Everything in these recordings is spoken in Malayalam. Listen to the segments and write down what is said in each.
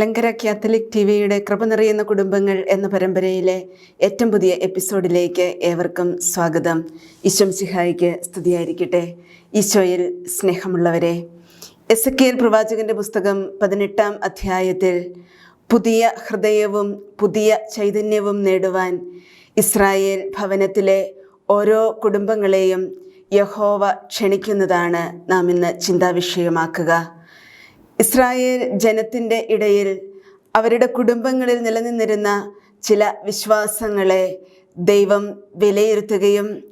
മലങ്കര കാത്തലിക് ടി വിയുടെ കൃപ നിറയുന്ന കുടുംബങ്ങൾ എന്ന പരമ്പരയിലെ ഏറ്റവും പുതിയ എപ്പിസോഡിലേക്ക് ഏവർക്കും സ്വാഗതം. ഈശ്വം സിഹായിക്ക് സ്തുതിയായിരിക്കട്ടെ. ഈശോയിൽ സ്നേഹമുള്ളവരെ എസ് കെ എൽ പ്രവാചകന്റെ പുസ്തകം പതിനെട്ടാം അധ്യായത്തിൽ പുതിയ ഹൃദയവും പുതിയ ചൈതന്യവും നേടുവാൻ ഇസ്രായേൽ ഭവനത്തിലെ ഓരോ കുടുംബങ്ങളെയും യഹോവ ക്ഷണിക്കുന്നതാണ് നാം ഇന്ന് ചിന്താവിഷയമാക്കുക. ഇസ്രായേൽ ജനത്തിന്റെ ഇടയിൽ അവരുടെ കുടുംബങ്ങളിൽ നിലനിന്നിരുന്ന ചില വിശ്വാസങ്ങളെ ദൈവം വിലയിരുത്തുകയും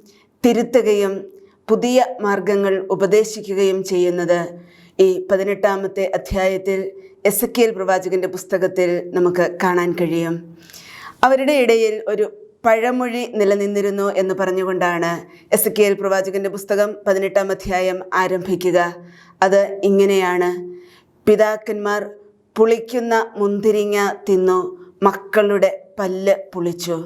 തിരുത്തുകയും പുതിയ മാർഗങ്ങൾ ഉപദേശിക്കുകയും ചെയ്യുന്നത് ഈ പതിനെട്ടാമത്തെ അധ്യായത്തിൽ എസ് കെ പ്രവാചകന്റെ പുസ്തകത്തിൽ നമുക്ക് കാണാൻ കഴിയും. അവരുടെ ഇടയിൽ ഒരു പഴമൊഴി നിലനിന്നിരുന്നു എന്ന് പറഞ്ഞുകൊണ്ടാണ് എസ് കെ എൽ പ്രവാചകന്റെ പുസ്തകം പതിനെട്ടാം അധ്യായം ആരംഭിക്കുക. അത് ഇങ്ങനെയാണ്. പിതാക്കന്മാർ പുളിക്കുന്ന മുന്തിരിങ്ങ തിന്നു മക്കളുടെ പല്ല് പുളിച്ചു.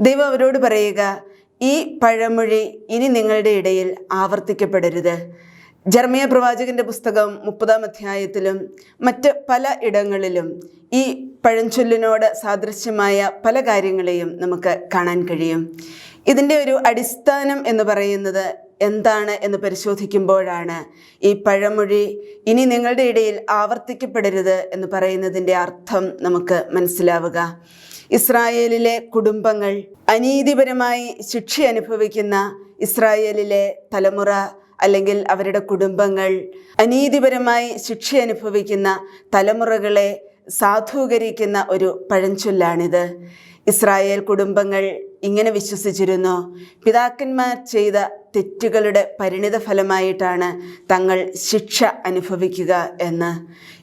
ദൈവം അവരോട് പറയുക ഈ പഴമൊഴി ഇനി നിങ്ങളുടെ ഇടയിൽ ആവർത്തിക്കപ്പെടരുത്. ജർമ്മിയ പ്രവാചകന്റെ പുസ്തകം മുപ്പതാം അധ്യായത്തിലും മറ്റ് പല ഇടങ്ങളിലും ഈ പഴഞ്ചൊല്ലിനോട് സാദൃശ്യമായ പല കാര്യങ്ങളെയും നമുക്ക് കാണാൻ കഴിയും. ഇതിന്റെ ഒരു അടിസ്ഥാനം എന്ന് പറയുന്നത് എന്താണ് എന്ന് പരിശോധിക്കുമ്പോഴാണ് ഈ പഴമൊഴി ഇനി നിങ്ങളുടെ ഇടയിൽ ആവർത്തിക്കപ്പെടരുത് എന്ന് പറയുന്നതിന്റെ അർത്ഥം നമുക്ക് മനസ്സിലാവുക. ഇസ്രായേലിലെ കുടുംബങ്ങൾ അനീതിപരമായി ശിക്ഷ അനുഭവിക്കുന്ന ഇസ്രായേലിലെ തലമുറ അല്ലെങ്കിൽ അവരുടെ കുടുംബങ്ങൾ അനീതിപരമായി ശിക്ഷ അനുഭവിക്കുന്ന തലമുറകളെ സാധൂകരിക്കുന്ന ഒരു പഴഞ്ചൊല്ലാണിത്. ഇസ്രായേൽ കുടുംബങ്ങൾ ഇങ്ങനെ വിശ്വസിച്ചിരുന്നു. പിതാക്കന്മാർ ചെയ്ത തെറ്റുകളുടെ പരിണിത ഫലമായിട്ടാണ് തങ്ങൾ ശിക്ഷ അനുഭവിക്കുക എന്ന്.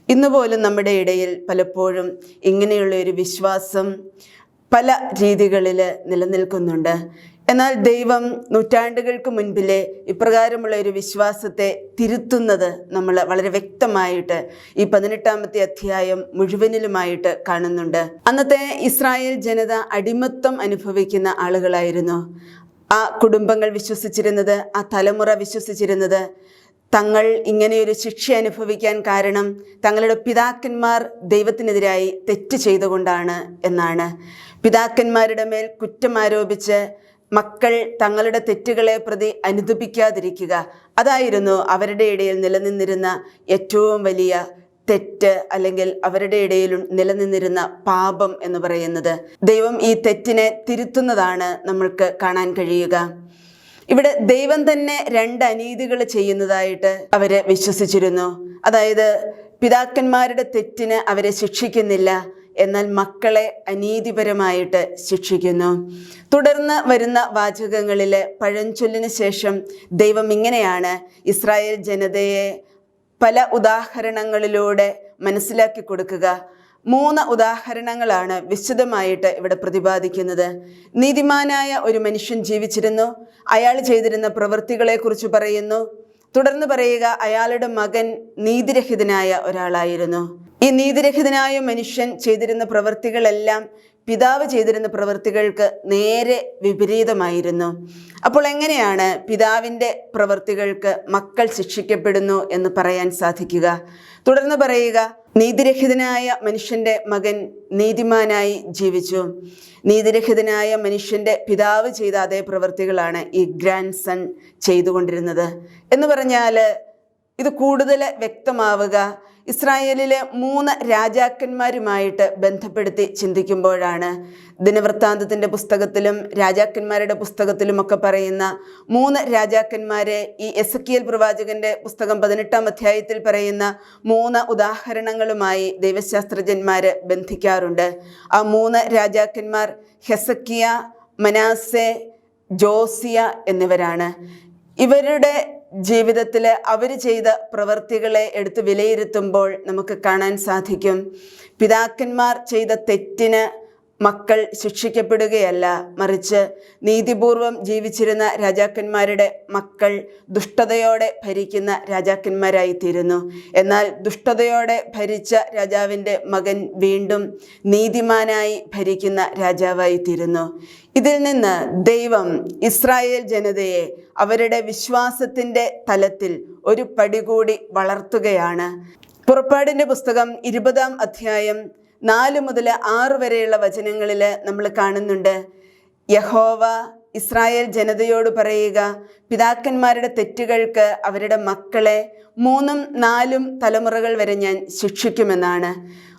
ഇന്നുപോലും നമ്മുടെ ഇടയിൽ പലപ്പോഴും ഇങ്ങനെയുള്ള ഒരു വിശ്വാസം പല രീതികളിൽ നിലനിൽക്കുന്നുണ്ട്. എന്നാൽ ദൈവം നൂറ്റാണ്ടുകൾക്ക് മുൻപിലെ ഇപ്രകാരമുള്ള ഒരു വിശ്വാസത്തെ തിരുത്തുന്നത് നമ്മൾ വളരെ വ്യക്തമായിട്ട് ഈ പതിനെട്ടാമത്തെ അധ്യായം മുഴുവനിലുമായിട്ട് കാണുന്നുണ്ട്. അന്നത്തെ ഇസ്രായേൽ ജനത അടിമത്വം അനുഭവിക്കുന്ന ആളുകളായിരുന്നു. ആ കുടുംബങ്ങൾ വിശ്വസിച്ചിരുന്നത് ആ തലമുറ വിശ്വസിച്ചിരുന്നത് തങ്ങൾ ഇങ്ങനെയൊരു ശിക്ഷ അനുഭവിക്കാൻ കാരണം തങ്ങളുടെ പിതാക്കന്മാർ ദൈവത്തിനെതിരായി തെറ്റ് ചെയ്തുകൊണ്ടാണ് എന്നാണ്. പിതാക്കന്മാരുടെ മേൽ കുറ്റം ആരോപിച്ച് മക്കൾ തങ്ങളുടെ തെറ്റുകളെ പ്രതി അനുദപിക്കാതിരിക്കുക. അതായിരുന്നു അവരുടെ ഇടയിൽ നിലനിന്നിരുന്ന ഏറ്റവും വലിയ തെറ്റ് അല്ലെങ്കിൽ അവരുടെ ഇടയിൽ നിലനിന്നിരുന്ന പാപം എന്ന് പറയുന്നത്. ദൈവം ഈ തെറ്റിനെ തിരുത്തുന്നതാണ് നമ്മൾക്ക് കാണാൻ കഴിയുക. ഇവിടെ ദൈവം തന്നെ രണ്ട് അനീതികൾ ചെയ്യുന്നതായിട്ട് അവരെ വിശ്വസിച്ചിരുന്നു. അതായത് പിതാക്കന്മാരുടെ തെറ്റിന് അവരെ ശിക്ഷിക്കുന്നില്ല. എന്നാൽ മക്കളെ അനീതിപരമായിട്ട് ശിക്ഷിക്കുന്നു. തുടർന്ന് വരുന്ന വാചകങ്ങളിൽ പഴഞ്ചൊല്ലിന് ശേഷം ദൈവം ഇങ്ങനെയാണ് ഇസ്രായേൽ ജനതയെ പല ഉദാഹരണങ്ങളിലൂടെ മനസ്സിലാക്കി കൊടുക്കുക. മൂന്ന് ഉദാഹരണങ്ങളാണ് വിശദമായിട്ട് ഇവിടെ പ്രതിപാദിക്കുന്നത്. നീതിമാനായ ഒരു മനുഷ്യൻ ജീവിച്ചിരുന്നു. അയാൾ ചെയ്തിരുന്ന പ്രവൃത്തികളെക്കുറിച്ച് പറയുന്നു. തുടർന്ന് പറയുക അയാളുടെ മകൻ നീതിരഹിതനായ ഒരാളായിരുന്നു. ഈ നീതിരഹിതനായ മനുഷ്യൻ ചെയ്തിരുന്ന പ്രവൃത്തികളെല്ലാം പിതാവ് ചെയ്തിരുന്ന പ്രവൃത്തികൾക്ക് നേരെ വിപരീതമായിരുന്നു. അപ്പോൾ എങ്ങനെയാണ് പിതാവിന്റെ പ്രവൃത്തികൾക്ക് മക്കൾ ശിക്ഷിക്കപ്പെടുന്നു എന്ന് പറയാൻ സാധിക്കുക? തുടർന്ന് പറയുക നീതിരഹിതനായ മനുഷ്യന്റെ മകൻ നീതിമാനായി ജീവിച്ചു. നീതിരഹിതനായ മനുഷ്യന്റെ പിതാവ് ചെയ്ത അതേ പ്രവൃത്തികളാണ് ഈ ഗ്രാൻഡ് സൺ ചെയ്തുകൊണ്ടിരുന്നത്. എന്ന് പറഞ്ഞാൽ ഇത് കൂടുതൽ വ്യക്തമാവുക. ഇസ്രായേലിലെ മൂന്ന് രാജാക്കന്മാരുമായിട്ട് ബന്ധപ്പെടുത്തി ചിന്തിക്കുമ്പോഴാണ് ദിനവൃത്താന്തത്തിന്റെ പുസ്തകത്തിലും രാജാക്കന്മാരുടെ പുസ്തകത്തിലുമൊക്കെ പറയുന്ന മൂന്ന് രാജാക്കന്മാരെ ഈ എസ് കി എൽ പ്രവാചകന്റെ പുസ്തകം പതിനെട്ടാം അധ്യായത്തിൽ പറയുന്ന മൂന്ന് ഉദാഹരണങ്ങളുമായി ദൈവശാസ്ത്രജ്ഞന്മാർ ബന്ധിക്കാറുണ്ട്. ആ മൂന്ന് രാജാക്കന്മാർ ഹെസക്കിയ മനാസെ ജോസിയ എന്നിവരാണ്. ഇവരുടെ ജീവിതത്തിൽ അവർ ചെയ്ത പ്രവൃത്തികളെ എടുത്ത് വിലയിരുത്തുമ്പോൾ നമുക്ക് കാണാൻ സാധിക്കും. പിതാക്കന്മാർ ചെയ്ത തെറ്റിന് മക്കൾ ശിക്ഷിക്കപ്പെടുകയല്ല. മറിച്ച് നീതിപൂർവം ജീവിച്ചിരുന്ന രാജാക്കന്മാരുടെ മക്കൾ ദുഷ്ടതയോടെ ഭരിക്കുന്ന രാജാക്കന്മാരായി തീരുന്നു എന്നാൽ ദുഷ്ടതയോടെ ഭരിച്ച രാജാവിന്റെ മകൻ വീണ്ടും നീതിമാനായി ഭരിക്കുന്ന രാജാവായി തീരുന്നു ഇതിൽ നിന്ന് ദൈവം ഇസ്രായേൽ ജനതയെ അവരുടെ വിശ്വാസത്തിന്റെ തലത്തിൽ ഒരു പടി കൂടി വളർത്തുകയാണ്. പുറപ്പാടിന്റെ പുസ്തകം ഇരുപതാം അധ്യായം നാല് മുതൽ ആറ് വരെയുള്ള വചനങ്ങളിൽ നമ്മൾ കാണുന്നുണ്ട്. യഹോവ ഇസ്രായേൽ ജനതയോട് പറയുക പിതാക്കന്മാരുടെ തെറ്റുകൾക്ക് അവരുടെ മക്കളെ മൂന്നും നാലും തലമുറകൾ വരെ ഞാൻ ശിക്ഷിക്കുമെന്നാണ്.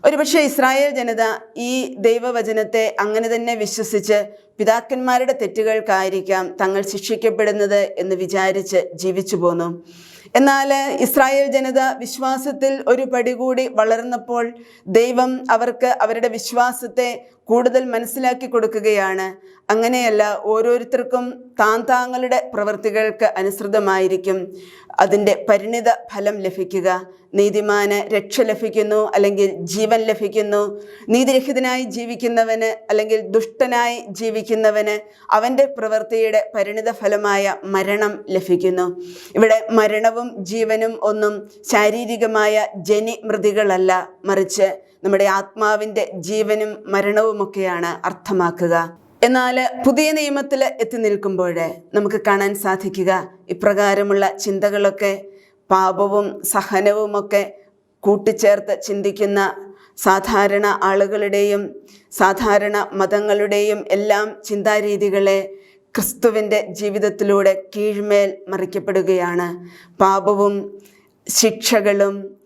ഒരുപക്ഷെ ഇസ്രായേൽ ജനത ഈ ദൈവവചനത്തെ അങ്ങനെ തന്നെ വിശ്വസിച്ച് പിതാക്കന്മാരുടെ തെറ്റുകൾക്കായിരിക്കാം തങ്ങൾ ശിക്ഷിക്കപ്പെടുന്നത് എന്ന് വിചാരിച്ച് ജീവിച്ചു പോന്നു. എന്നാൽ ഇസ്രായേൽ ജനത വിശ്വാസത്തിൽ ഒരു പടി കൂടി വളർന്നപ്പോൾ ദൈവം അവർക്ക് അവരുടെ വിശ്വാസത്തെ കൂടുതൽ മനസ്സിലാക്കി കൊടുക്കുകയാണ്. അങ്ങനെയല്ല ഓരോരുത്തർക്കും താൻ പ്രവൃത്തികൾക്ക് അനുസൃതമായിരിക്കും അതിന്റെ പരിണിത ഫലം ലഭിക്കുക. നീതിമാന് രക്ഷ ലഭിക്കുന്നു അല്ലെങ്കിൽ ജീവൻ ലഭിക്കുന്നു. നീതിരഹിതനായി ജീവിക്കുന്നവന് അല്ലെങ്കിൽ ദുഷ്ടനായി ജീവിക്കുന്നവന് അവന്റെ പ്രവൃത്തിയുടെ പരിണിത ഫലമായ മരണം ലഭിക്കുന്നു. ഇവിടെ മരണവും ജീവനും ഒന്നും ശാരീരികമായ ജനിമൃതികളല്ല. മറിച്ച് നമ്മുടെ ആത്മാവിന്റെ ജീവനും മരണവുമൊക്കെയാണ് അർത്ഥമാക്കുക. എന്നാൽ പുതിയ നിയമത്തിൽ എത്തി നിൽക്കുമ്പോൾ നമുക്ക് കാണാൻ സാധിക്കുക ഇപ്രകാരമുള്ള ചിന്തകളൊക്കെ പാപവും സഹനവുമൊക്കെ കൂട്ടിച്ചേർത്ത് ചിന്തിക്കുന്ന സാധാരണ ആളുകളുടെയും സാധാരണ മതങ്ങളുടെയും എല്ലാം ചിന്താരീതികളെ ക്രിസ്തുവിന്റെ ജീവിതത്തിലൂടെ കീഴ്മേൽ മറിക്കപ്പെടുകയാണ്. പാപവും ശിക്ഷകളും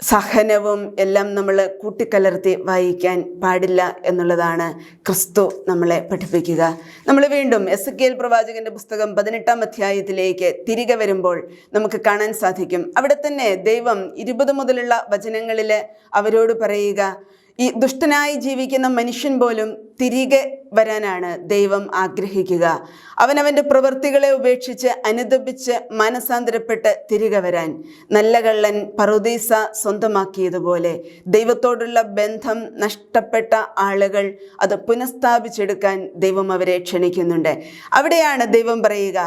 സഹനവും എല്ലാം നമ്മൾ കൂട്ടിക്കലർത്തി വായിക്കാൻ പാടില്ല എന്നുള്ളതാണ് ക്രിസ്തു നമ്മളെ പഠിപ്പിക്കുക. നമ്മൾ വീണ്ടും എസ് കെ എൽ പ്രവാചകന്റെ പുസ്തകം പതിനെട്ടാം അധ്യായത്തിലേക്ക് തിരികെ വരുമ്പോൾ നമുക്ക് കാണാൻ സാധിക്കും. അവിടെ തന്നെ ദൈവം ഇരുപത് മുതലുള്ള വചനങ്ങളിൽ അവരോട് പറയുക ഈ ദുഷ്ടനായി ജീവിക്കുന്ന മനുഷ്യൻ പോലും തിരികെ വരാനാണ് ദൈവം ആഗ്രഹിക്കുക. അവനവന്റെ പ്രവൃത്തികളെ ഉപേക്ഷിച്ച് അനുദപിച്ച് മാനസാന്തരപ്പെട്ട് തിരികെ വരാൻ നല്ല കള്ളൻ പറുദീസ സ്വന്തമാക്കിയതുപോലെ ദൈവത്തോടുള്ള ബന്ധം നഷ്ടപ്പെട്ട ആളുകൾ അത് പുനഃസ്ഥാപിച്ചെടുക്കാൻ ദൈവം അവരെ ക്ഷണിക്കുന്നുണ്ട്. അവിടെയാണ് ദൈവം പറയുക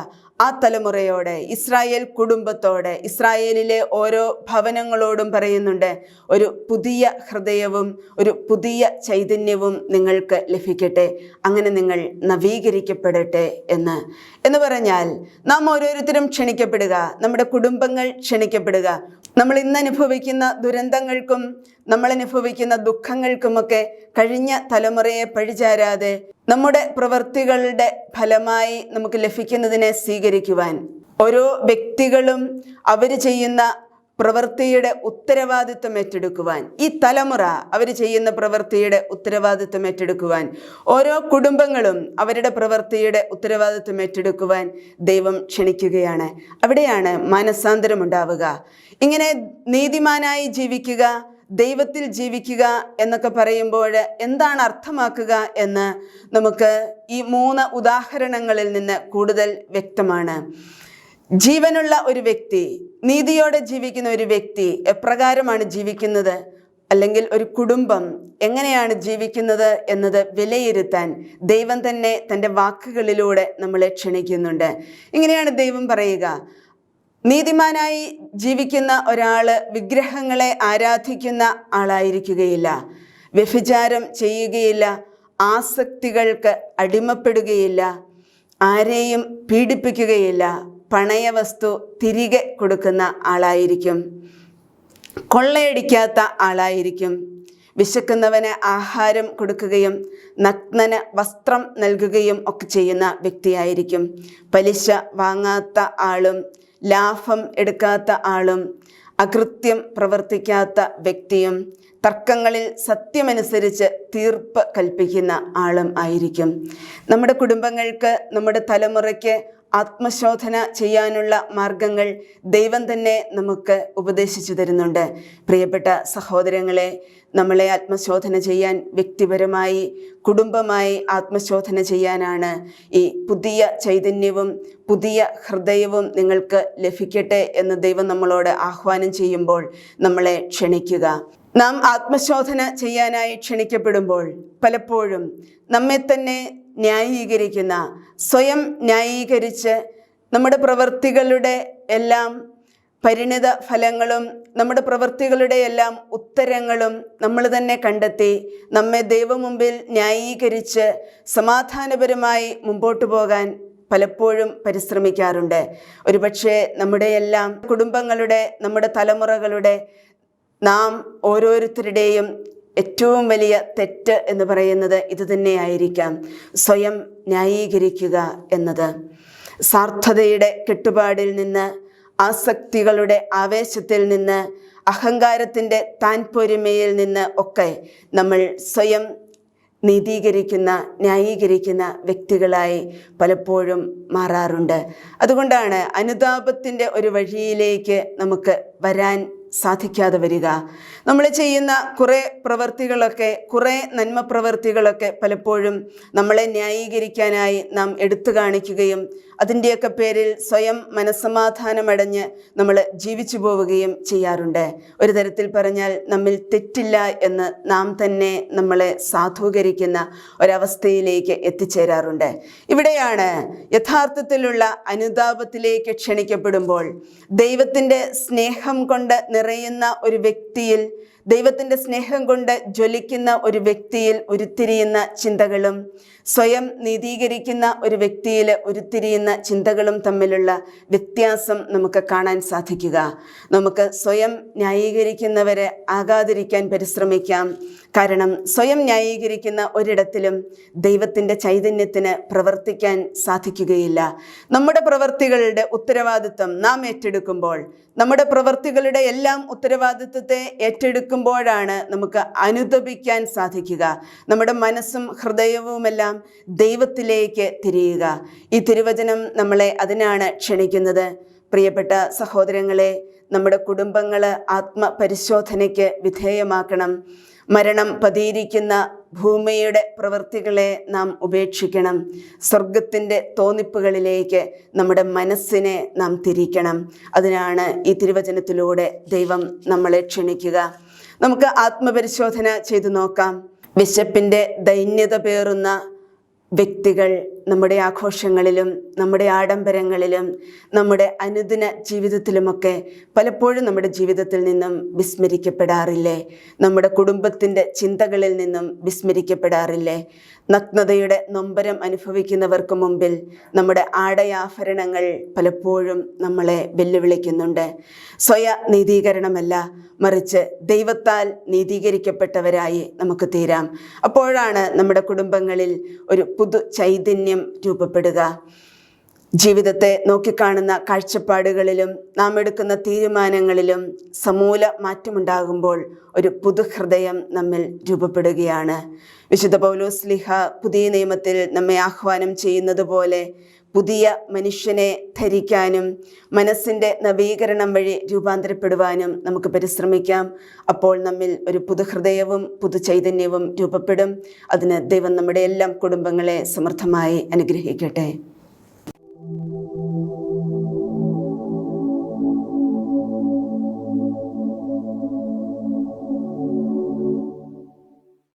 ആ തലമുറയോടെ ഇസ്രായേൽ കുടുംബത്തോടെ ഇസ്രായേലിലെ ഓരോ ഭവനങ്ങളോടും പറയുന്നുണ്ട് ഒരു പുതിയ ഹൃദയവും ഒരു പുതിയ ചൈതന്യവും നിങ്ങൾക്ക് ലഭിക്കട്ടെ അങ്ങനെ നിങ്ങൾ നവീകരിക്കപ്പെടട്ടെ എന്ന്. എന്ന് പറഞ്ഞാൽ നാം ഓരോരുത്തരും ക്ഷണിക്കപ്പെടുക നമ്മുടെ കുടുംബങ്ങൾ ക്ഷണിക്കപ്പെടുക നമ്മൾ ഇന്ന് അനുഭവിക്കുന്ന ദുരന്തങ്ങൾക്കും നമ്മൾ അനുഭവിക്കുന്ന ദുഃഖങ്ങൾക്കുമൊക്കെ കഴിഞ്ഞ തലമുറയെ പഴിചാരാതെ നമ്മുടെ പ്രവൃത്തികളുടെ ഫലമായി നമുക്ക് ലഭിക്കുന്നതിനെ സ്വീകരിക്കുവാൻ ഓരോ വ്യക്തികളും അവർ ചെയ്യുന്ന പ്രവൃത്തിയുടെ ഉത്തരവാദിത്വം ഏറ്റെടുക്കുവാൻ. ഈ തലമുറ അവർ ചെയ്യുന്ന പ്രവൃത്തിയുടെ ഉത്തരവാദിത്വം ഏറ്റെടുക്കുവാൻ. ഓരോ കുടുംബങ്ങളും അവരുടെ പ്രവൃത്തിയുടെ ഉത്തരവാദിത്വം ഏറ്റെടുക്കുവാൻ ദൈവം ക്ഷണിക്കുകയാണ്. അവിടെയാണ് മാനസാന്തരം ഉണ്ടാവുക. ഇങ്ങനെ നീതിമാനായി ജീവിക്കുക ദൈവത്തിൽ ജീവിക്കുക എന്നൊക്കെ പറയുമ്പോൾ എന്താണ് അർത്ഥമാക്കുക എന്ന് നമുക്ക് ഈ മൂന്ന് ഉദാഹരണങ്ങളിൽ നിന്ന് കൂടുതൽ വ്യക്തമാണ്. ജീവനുള്ള ഒരു വ്യക്തി നീതിയോടെ ജീവിക്കുന്ന ഒരു വ്യക്തി എപ്രകാരമാണ് ജീവിക്കുന്നത്? അല്ലെങ്കിൽ ഒരു കുടുംബം എങ്ങനെയാണ് ജീവിക്കുന്നത് എന്നത് വിലയിരുത്താൻ ദൈവം തന്നെ തന്റെ വാക്കുകളിലൂടെ നമ്മളെ ക്ഷണിക്കുന്നുണ്ട്. ഇങ്ങനെയാണ് ദൈവം പറയുക. നീതിമാനായി ജീവിക്കുന്ന ഒരാൾ വിഗ്രഹങ്ങളെ ആരാധിക്കുന്ന ആളായിരിക്കുകയില്ല. വ്യഭിചാരം ചെയ്യുകയില്ല. ആസക്തികൾക്ക് അടിമപ്പെടുകയില്ല. ആരെയും പീഡിപ്പിക്കുകയില്ല. പണയവസ്തു തിരികെ കൊടുക്കുന്ന ആളായിരിക്കും. കൊള്ളയടിക്കാത്ത ആളായിരിക്കും. വിശക്കുന്നവന് ആഹാരം കൊടുക്കുകയും നഗ്നന് വസ്ത്രം നൽകുകയും ഒക്കെ ചെയ്യുന്ന വ്യക്തിയായിരിക്കും. പലിശ വാങ്ങാത്ത ആളും ലാഭം എടുക്കാത്ത ആളും അകൃത്യം പ്രവർത്തിക്കാത്ത വ്യക്തിയും തർക്കങ്ങളിൽ സത്യമനുസരിച്ച് തീർപ്പ് കൽപ്പിക്കുന്ന ആളും ആയിരിക്കും. നമ്മുടെ കുടുംബങ്ങൾക്ക് നമ്മുടെ തലമുറയ്ക്ക് ആത്മശോധന ചെയ്യാനുള്ള മാർഗങ്ങൾ ദൈവം തന്നെ നമുക്ക് ഉപദേശിച്ചു തരുന്നുണ്ട്. പ്രിയപ്പെട്ട സഹോദരങ്ങളെ നമ്മളെ ആത്മശോധന ചെയ്യാൻ വ്യക്തിപരമായി കുടുംബമായി ആത്മശോധന ചെയ്യാനാണ് ഈ പുതിയ ചൈതന്യവും പുതിയ ഹൃദയവും നിങ്ങൾക്ക് ലഭിക്കട്ടെ എന്ന് ദൈവം നമ്മളോട് ആഹ്വാനം ചെയ്യുമ്പോൾ നമ്മളെ ക്ഷണിക്കുക. നാം ആത്മശോധന ചെയ്യാനായി ക്ഷണിക്കപ്പെടുമ്പോൾ പലപ്പോഴും നമ്മെ തന്നെ ന്യായീകരിക്കുന്ന സ്വയം ന്യായീകരിച്ച് നമ്മുടെ പ്രവൃത്തികളുടെ എല്ലാം പരിണിത ഫലങ്ങളും നമ്മുടെ പ്രവൃത്തികളുടെ എല്ലാം ഉത്തരങ്ങളും നമ്മൾ തന്നെ കണ്ടെത്തി നമ്മെ ദൈവമുമ്പിൽ ന്യായീകരിച്ച് സമാധാനപരമായി മുമ്പോട്ട് പോകാൻ പലപ്പോഴും പരിശ്രമിക്കാറുണ്ട്. ഒരുപക്ഷെ നമ്മുടെ എല്ലാം കുടുംബങ്ങളുടെ നമ്മുടെ തലമുറകളുടെ നാം ഓരോരുത്തരുടെയും ഏറ്റവും വലിയ തെറ്റ് എന്ന് പറയുന്നത് ഇതുതന്നെയായിരിക്കാം സ്വയം ന്യായീകരിക്കുക എന്നത്. സാർത്ഥതയുടെ കെട്ടുപാടിൽ നിന്ന് ആസക്തികളുടെ ആവേശത്തിൽ നിന്ന് അഹങ്കാരത്തിന്റെ താൻപൊരുമയിൽ നിന്ന് ഒക്കെ നമ്മൾ സ്വയം നീതീകരിക്കുന്ന ന്യായീകരിക്കുന്ന വ്യക്തികളായി പലപ്പോഴും മാറാറുണ്ട്. അതുകൊണ്ടാണ് അനുതാപത്തിന്റെ ഒരു വഴിയിലേക്ക് നമുക്ക് വരാൻ സാധിക്കാതെ വരിക. നമ്മൾ ചെയ്യുന്ന കുറേ പ്രവൃത്തികളൊക്കെ കുറേ നന്മ പ്രവൃത്തികളൊക്കെ പലപ്പോഴും നമ്മളെ ന്യായീകരിക്കാനായി നാം എടുത്തു കാണിക്കുകയും അതിന്റെയൊക്കെ പേരിൽ സ്വയം മനസ്സമാധാനമടഞ്ഞ് നമ്മൾ ജീവിച്ചു പോവുകയും ചെയ്യാറുണ്ട്. ഒരു തരത്തിൽ പറഞ്ഞാൽ നമ്മിൽ തെറ്റില്ല എന്ന് നാം തന്നെ നമ്മളെ സാധൂകരിക്കുന്ന ഒരവസ്ഥയിലേക്ക് എത്തിച്ചേരാറുണ്ട്. ഇവിടെയാണ് യഥാർത്ഥത്തിലുള്ള അനുതാപത്തിലേക്ക് ക്ഷണിക്കപ്പെടുമ്പോൾ ദൈവത്തിന്റെ സ്നേഹം കൊണ്ട് നിറയുന്ന ഒരു വ്യക്തിയിൽ ദൈവത്തിന്റെ സ്നേഹം കൊണ്ട് ജ്വലിക്കുന്ന ഒരു വ്യക്തിയിൽ ഉരുത്തിരിയുന്ന ചിന്തകളും സ്വയം നീതീകരിക്കുന്ന ഒരു വ്യക്തിയിൽ ഉരുത്തിരിയുന്ന ചിന്തകളും തമ്മിലുള്ള വ്യത്യാസം നമുക്ക് കാണാൻ സാധിക്കുക. നമുക്ക് സ്വയം ന്യായീകരിക്കുന്നവരെ ആകാതിരിക്കാൻ പരിശ്രമിക്കാം. കാരണം സ്വയം ന്യായീകരിക്കുന്ന ഒരിടത്തിലും ദൈവത്തിന്റെ ചൈതന്യത്തിന് പ്രവർത്തിക്കാൻ സാധിക്കുകയില്ല. നമ്മുടെ പ്രവർത്തികളുടെ ഉത്തരവാദിത്വം നാം ഏറ്റെടുക്കുമ്പോൾ നമ്മുടെ പ്രവർത്തികളുടെ എല്ലാം ഉത്തരവാദിത്വത്തെ ഏറ്റെടുക്കുമ്പോഴാണ് നമുക്ക് അനുദപിക്കാൻ സാധിക്കുക. നമ്മുടെ മനസ്സും ഹൃദയവുമെല്ലാം ദൈവത്തിലേക്ക് തിരിയുക. ഈ തിരുവചനം നമ്മളെ അതിനാണ് ക്ഷണിക്കുന്നത്. പ്രിയപ്പെട്ട സഹോദരങ്ങളെ നമ്മുടെ കുടുംബങ്ങൾ ആത്മപരിശോധനയ്ക്ക് വിധേയമാക്കണം. മരണം പതിയിരിക്കുന്ന ഭൂമിയുടെ പ്രവൃത്തികളെ നാം ഉപേക്ഷിക്കണം. സ്വർഗത്തിന്റെ തോന്നിപ്പുകളിലേക്ക് നമ്മുടെ മനസ്സിനെ നാം തിരിക്കണം. അതിനാണ് ഈ തിരുവചനത്തിലൂടെ ദൈവം നമ്മളെ ക്ഷണിക്കുക. നമുക്ക് ആത്മപരിശോധന ചെയ്തു നോക്കാം. വിശപ്പിന്റെ ദൈന്യത പേറുന്ന വ്യക്തികൾ നമ്മുടെ ആഘോഷങ്ങളിലും നമ്മുടെ ആഡംബരങ്ങളിലും നമ്മുടെ അനുദിന ജീവിതത്തിലുമൊക്കെ പലപ്പോഴും നമ്മുടെ ജീവിതത്തിൽ നിന്നും വിസ്മരിക്കപ്പെടാറില്ലേ? നമ്മുടെ കുടുംബത്തിന്റെ ചിന്തകളിൽ നിന്നും വിസ്മരിക്കപ്പെടാറില്ലേ? നഗ്നതയുടെ നൊമ്പരം അനുഭവിക്കുന്നവർക്ക് മുമ്പിൽ നമ്മുടെ ആടയാഭരണങ്ങൾ പലപ്പോഴും നമ്മളെ വെല്ലുവിളിക്കുന്നുണ്ട്. സ്വയ നീതീകരണമല്ല മറിച്ച് ദൈവത്താൽ നീതീകരിക്കപ്പെട്ടവരായി നമുക്ക് തീരാം. അപ്പോഴാണ് നമ്മുടെ കുടുംബങ്ങളിൽ ഒരു പുതു ചൈതന്യം രൂപപ്പെടുക. ജീവിതത്തെ നോക്കിക്കാണുന്ന കാഴ്ചപ്പാടുകളിലും നാം എടുക്കുന്ന തീരുമാനങ്ങളിലും സമൂല മാറ്റമുണ്ടാകുമ്പോൾ ഒരു പുതുഹൃദയം നമ്മിൽ രൂപപ്പെടുകയാണ്. വിശുദ്ധ പൗലോസ് ലിഹ പുതിയ നിയമത്തിൽ നമ്മെ ആഹ്വാനം ചെയ്യുന്നത് പോലെ പുതിയ മനുഷ്യനെ ധരിക്കാനും മനസ്സിന്റെ നവീകരണം വഴി രൂപാന്തരപ്പെടുവാനും നമുക്ക് പരിശ്രമിക്കാം. അപ്പോൾ നമ്മിൽ ഒരു പുതുഹൃദയവും പുതുചൈതന്യവും രൂപപ്പെടും. അതിന് ദൈവം നമ്മുടെ എല്ലാം കുടുംബങ്ങളെ സമൃദ്ധമായി അനുഗ്രഹിക്കട്ടെ.